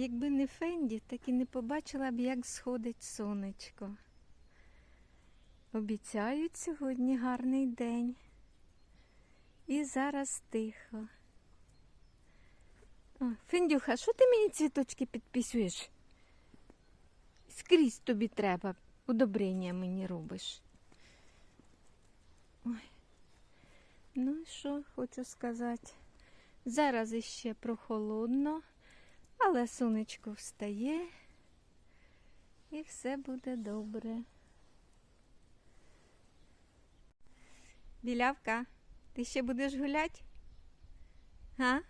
якби не Фенді, так і не побачила б, як сходить сонечко. Обіцяють сьогодні гарний день. І зараз тихо. О, Фендюха, що ти мені цвіточки підписуєш? Скрізь тобі треба, удобрення мені робиш. Ой. Ну і що хочу сказати. Зараз іще прохолодно, але сонечко встає і все буде добре. Білявка, ти ще будеш гуляти? Га?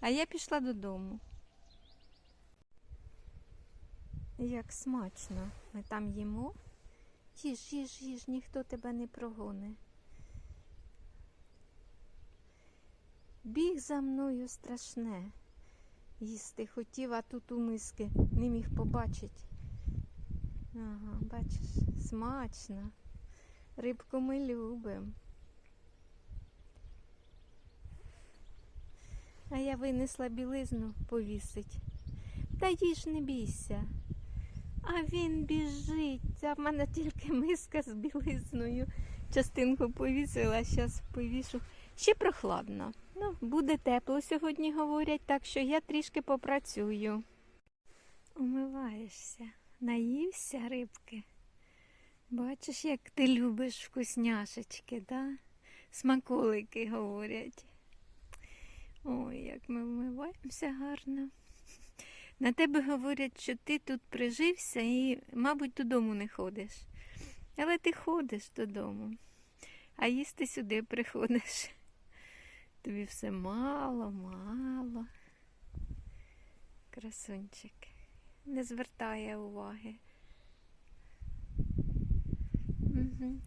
А я пішла додому. Як смачно. Ми там їмо. Їж, їж, їж, ніхто тебе не прогоне. Біг за мною страшне. Їсти хотів, а тут у миски не міг побачити. Ага, бачиш, смачно. Рибку ми любимо. А я винесла білизну повісить. Та їж не бійся. А він біжить. Це в мене тільки миска з білизною. Частинку повісила, зараз повішу. Ще прохладно. Ну, буде тепло сьогодні, говорять, так що я трішки попрацюю. Умиваєшся, наївся рибки. Бачиш, як ти любиш вкусняшечки, да? Смаколики говорять. Ой, як ми вмиваємося гарно. На тебе говорять, що ти тут прижився і, мабуть, додому не ходиш. Але ти ходиш додому, а їсти сюди приходиш. Тобі все мало, мало. Красунчик. Не звертає уваги.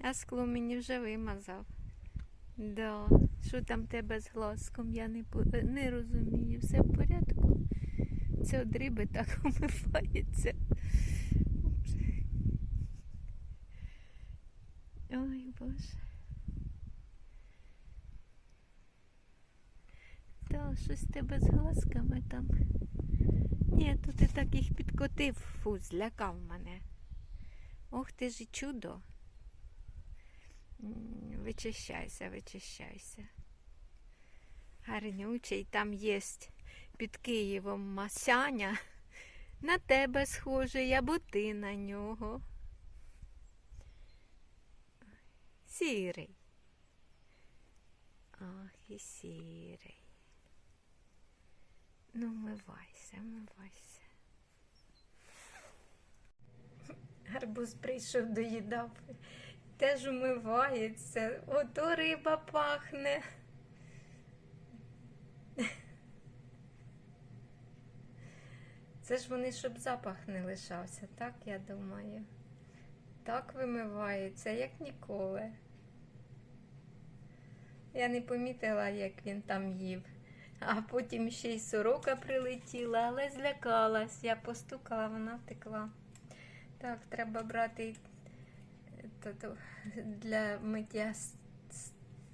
А скло мені вже вимазав. Да. Що там тебе з глазком? Я не, не розумію. Все в порядку. Це от риби так умивається. Ой, Боже. Та, щось тебе з глазками там. Ні, то ти так їх підкотив, фу, злякав мене. Ох ти ж і чудо. Вичищайся, вичищайся. Гарнючий, там є під Києвом Масяня. На тебе схожий, або ти на нього. Сірий. Ах, і сірий. Ну, мивайся, мивайся. Гарбуз прийшов доїдав. Теж умивається. Ото риба пахне. Це ж вони, щоб запах не лишався, так я думаю. Так вимивається, як ніколи. Я не помітила, як він там їв. А потім ще й сорока прилетіла, але злякалась. Я постукала, вона втекла. Так, треба брати е, для миття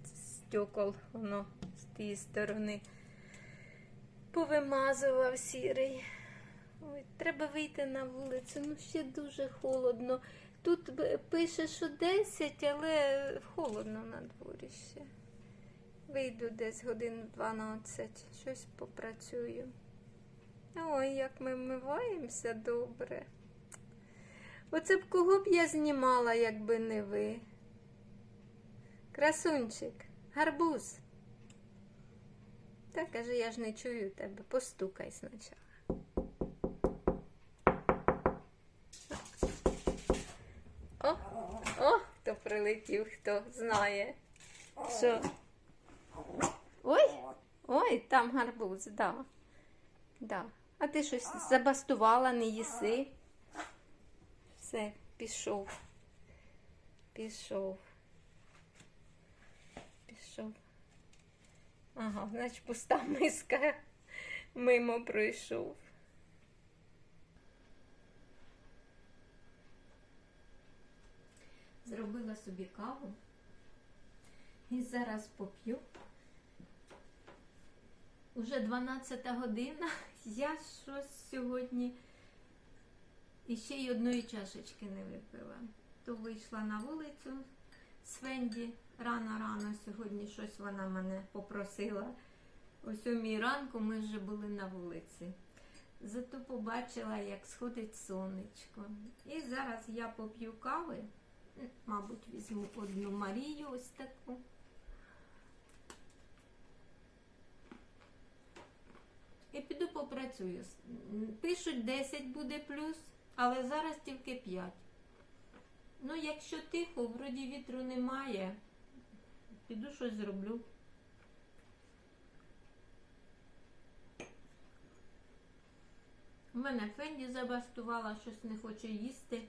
стекол, воно з тієї сторони. Повимазував сірий. Ой, треба вийти на вулицю. Ну ще дуже холодно. Тут пише, що 10, але холодно на дворі ще. Вийду десь годин 12, щось попрацюю. Ой, як ми вмиваємося добре. Оце б кого б я знімала, якби не ви. Красунчик, гарбуз. Та каже, я ж не чую тебе. Постукай спочатку. О, о, хто прилетів, хто знає. Що? Ой, ой, там гарбуз, да. Да. А ти щось забастувала, не їси. Все, пішов. Пішов. Пішов. Ага, значить пуста миска мимо пройшов. Зробила собі каву і зараз поп'ю. Уже 12 година. Я щось сьогодні іще й одної чашечки не випила. То вийшла на вулицю з Фенді рано-рано сьогодні щось вона мене попросила. О сьомій ранку ми вже були на вулиці. Зато побачила, як сходить сонечко. І зараз я поп'ю кави. Мабуть, візьму одну Марію ось таку. І піду Пишуть 10 буде плюс, але зараз тільки 5. Ну, якщо тихо, вроді вітру немає, піду щось зроблю. У мене Фенді забастувала, щось не хоче їсти.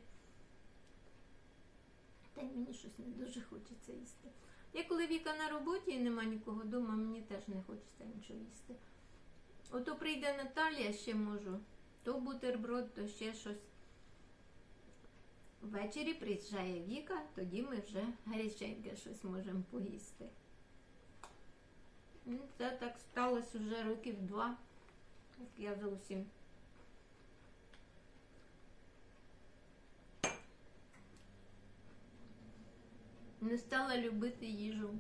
Та й мені щось не дуже хочеться їсти. Я коли Віка на роботі і нема нікого вдома, мені теж не хочеться нічого їсти. Ото прийде Наталія, ще можу. То бутерброд, то ще щось. Ввечері приїжджає Віка, тоді ми вже гаряченьке щось можемо поїсти. Ну, Це так сталося вже років два. як Я зовсім. Не стала любити їжу.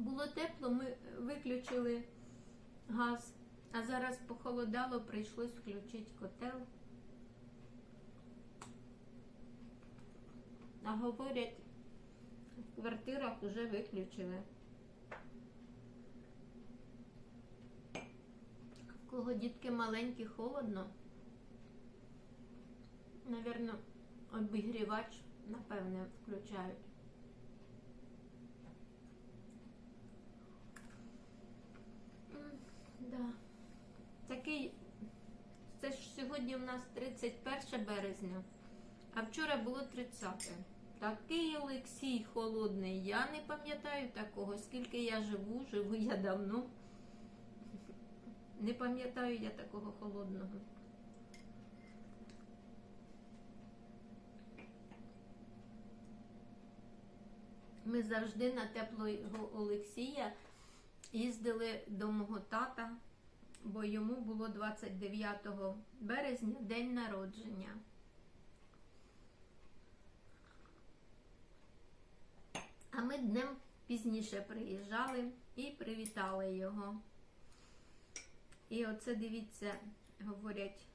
Було тепло, ми виключили газ, а зараз похолодало, прийшлось включити котел. А говорять, в квартирах вже виключили. Кого дітки маленькі, холодно. Навірно, обігрівач, напевне, включають. М, Да. Такий. Це ж сьогодні у нас 31 березня, а вчора було 30. Такий Олексій холодний. Я не пам'ятаю такого. Скільки я живу, живу я давно. Не пам'ятаю я такого холодного. Ми завжди на теплого Олексія їздили до мого тата, бо йому було 29 березня день народження. А ми днем пізніше приїжджали і привітали його. І оце дивіться, говорять.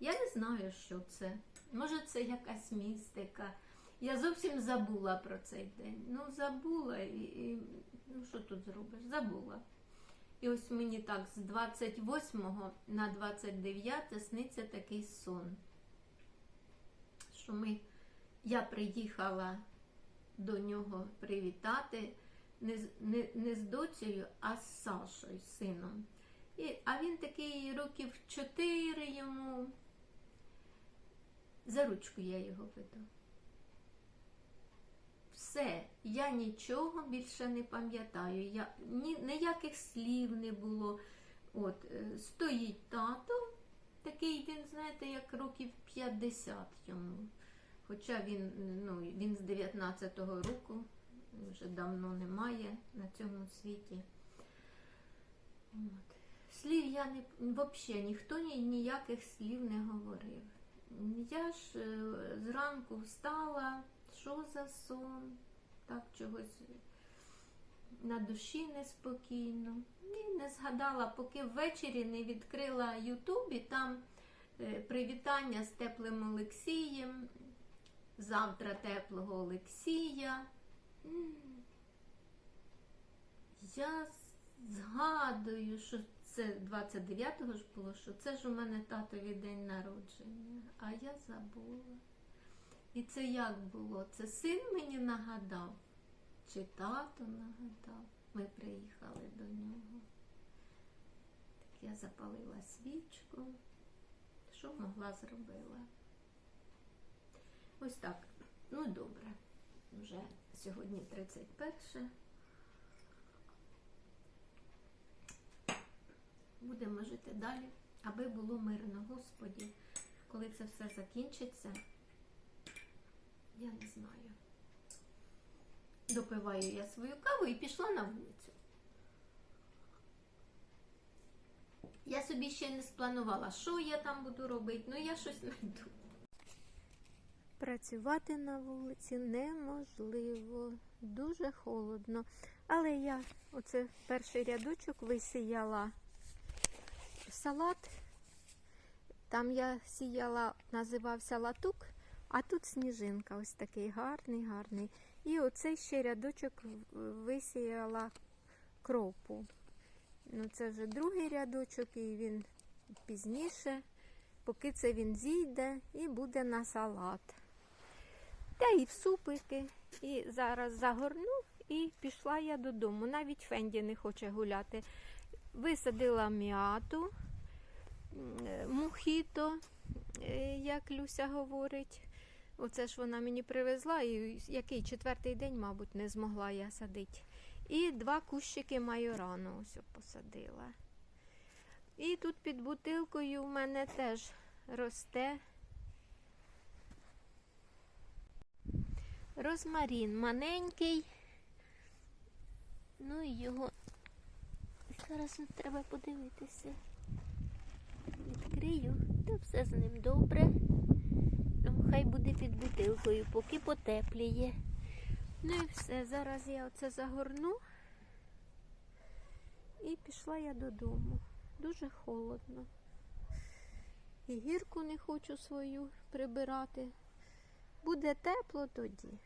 Я не знаю, що це. Може, це якась містика. Я зовсім забула про цей день. Ну, забула і, і ну що тут зробиш? Забула. І ось мені так з 28 на 29 сниться такий сон. Що ми, я приїхала до нього привітати не, не, не з доцею, а з Сашою, сином. І, а він такий років 4 йому. За ручку я його веду. Все, я нічого більше не пам'ятаю. Я, ні, ніяких слів не було. От, е, стоїть тато, такий він, знаєте, як років 50 йому. Хоча він, ну, він з 19-го року, вже давно немає на цьому світі. От. Слів я не взагалі ніхто ні, ніяких слів не говорив. Я ж е, зранку встала, що за сон, так чогось на душі неспокійно. І не згадала, поки ввечері не відкрила Ютуб, і там е, привітання з теплим Олексієм. Завтра теплого Олексія. Я згадую, що це 29-го ж було, що це ж у мене татові день народження, а я забула. І це як було? Це син мені нагадав, чи тато нагадав? Ми приїхали до нього. Так я запалила свічку. Що могла зробила? Ось так. Ну добре. Вже сьогодні 31. Будемо жити далі, аби було мирно, Господі. Коли це все закінчиться, я не знаю. Допиваю я свою каву і пішла на вулицю. Я собі ще не спланувала, що я там буду робити, ну я щось знайду. Працювати на вулиці неможливо, дуже холодно. Але я оце перший рядочок висіяла салат. Там я сіяла, називався латук, а тут сніжинка, ось такий гарний, гарний. І оцей ще рядочок висіяла кропу. Ну, це вже другий рядочок, і він пізніше, поки це він зійде і буде на салат. Та і в супики. І зараз загорну і пішла я додому. Навіть Фенді не хоче гуляти. Висадила м'яту, е, мухіто, е, як Люся говорить. Оце ж вона мені привезла, і який четвертий день, мабуть, не змогла я садити. І два кущики майорану ось посадила. І тут під бутилкою в мене теж росте розмарін маленький. Ну і його зараз треба подивитися. Відкрию, та все з ним добре. Хай буде під бутилкою, поки потепліє. Ну і все, зараз я оце загорну і пішла я додому. Дуже холодно. І гірку не хочу свою прибирати. Буде тепло тоді.